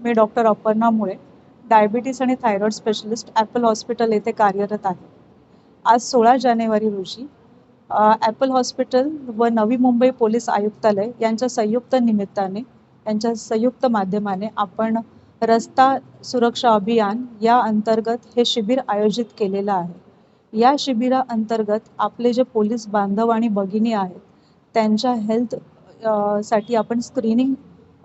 मी doctor Aparna मुळे diabetes आणि thyroid specialist Apple hospital येथे कार्यरत आहे. आज सोळा जानेवारी रोजी ॲपल हॉस्पिटल व नवी मुंबई पोलीस आयुक्तालय यांच्या संयुक्त निमित्ताने यांच्या संयुक्त माध्यमाने आपण रस्ता सुरक्षा अभियान या अंतर्गत हे शिबिर आयोजित केलेलं आहे. या शिबिराअंतर्गत आपले जे पोलीस बांधव आणि भगिनी आहेत त्यांच्या हेल्थसाठी आपण स्क्रीनिंग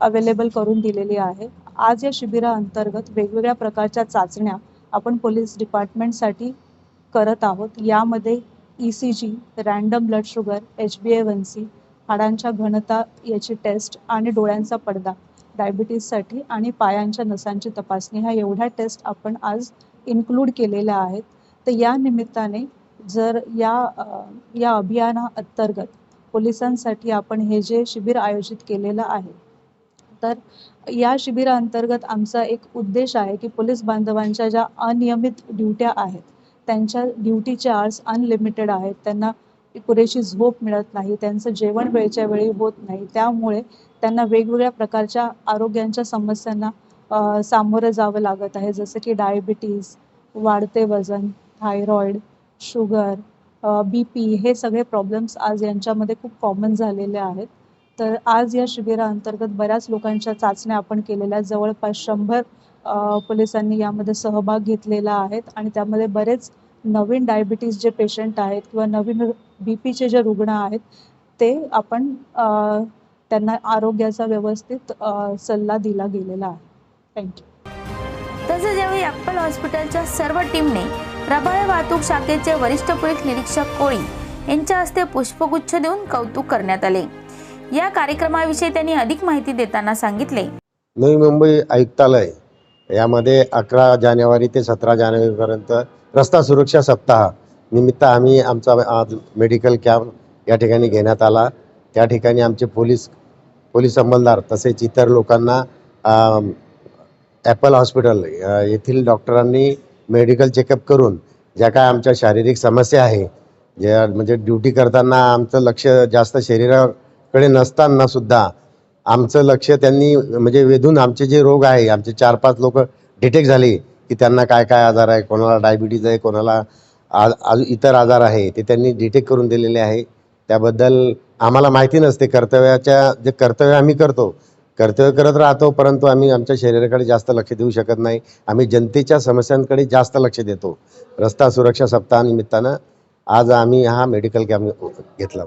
अवेलेबल करून दिलेली आहे. आज या शिबिराअंतर्गत वेगवेगळ्या प्रकारच्या चाचण्या आपण पोलीस डिपार्टमेंटसाठी करत आहोत. यामध्ये E C G random blood sugar H B A one C हाडांच्या घनता याची टेस्ट आणि डोळ्यांचा पडदा डायबिटीजसाठी आणि पायांच्या नसांची तपासणी. ह्या एवढ्या टेस्ट आपण आज इन्क्लूड केलेल्या आहेत. तर या निमित्ताने जर या या अभियाना अंतर्गत पोलिसांसाठी आपण हे जे शिबिर आयोजित केलेलं आहे तर या शिबिराअंतर्गत आमचा एक उद्देश आहे की पोलीस बांधवांच्या ज्या अनियमित ड्युट्या आहेत त्यांच्या ड्युटीचे आर्स अनलिमिटेड आहेत त्यांना पुरेशी झोप मिळत नाही त्यांचं जेवण वेळच्या वेळी होत नाही त्यामुळे त्यांना वेगवेगळ्या प्रकारच्या आरोग्यांच्या समस्यांना सामोरं जावं लागत आहे जसं की डायबिटीज वाढते वजन थायरॉईड शुगर बी पी हे सगळे प्रॉब्लेम्स आज यांच्यामध्ये खूप कॉमन झालेले आहेत. तर आज या शिबिराअंतर्गत बऱ्याच लोकांच्या चाचण्या आपण केलेल्या जवळपास शंभर पोलिसांनी यामध्ये सहभाग घेतलेला आहेत आणि त्यामध्ये बरेच नवीन डायबिटीज जे पेशंट आहेत किंवा नवीन बी पीचे जे रुग्ण आहेत ते आपण त्यांना आरोग्याचा व्यवस्थित सल्ला दिला गेलेला आहे. थँक्यू तसेच यावेळी ॲपल हॉस्पिटलच्या सर्व टीमने रबाळे वाहतूक शाखेचे वरिष्ठ पोलीस निरीक्षक कोळी यांच्या हस्ते पुष्पगुच्छ देऊन कौतुक करण्यात आले. या कार्यक्रमाविषयी त्यांनी अधिक माहिती देताना सांगितले. नवी मुंबई आयुक्तालय यामध्ये अकरा जानेवारी ते सतरा जानेवारीपर्यंत रस्ता सुरक्षा सप्ताह निमित्त आम्ही आमचा मेडिकल कॅम्प या ठिकाणी घेण्यात आला. त्या ठिकाणी आमचे पोलीस पोलीस अंमलदार तसेच इतर लोकांना ॲपल हॉस्पिटल येथील डॉक्टरांनी मेडिकल चेकअप करून ज्या काय आमच्या शारीरिक समस्या आहे ज्या म्हणजे ड्युटी करताना आमचं लक्ष जास्त कडे नसताना सुद्धा आमचं लक्ष त्यांनी म्हणजे वेधून आमचे जे रोग आहे आमचे चार पाच लोक डिटेक्ट झाले की त्यांना काय काय आजार आहे कोणाला डायबिटीज आहे कोणाला आज आ- इतर आजार आहे ते त्यांनी डिटेक्ट करून दिलेले आहे. त्याबद्दल आम्हाला माहिती नसते. कर्तव्याच्या जे कर्तव्य आम्ही करतो कर्तव्य करत राहतो परंतु आम्ही आमच्या शरीराकडे जास्त लक्ष देऊ शकत नाही. आम्ही जनतेच्या समस्यांकडे जास्त लक्ष देतो. रस्ता सुरक्षा सप्ताहानिमित्तानं आज आम्ही हा मेडिकल कॅम्प घेतला.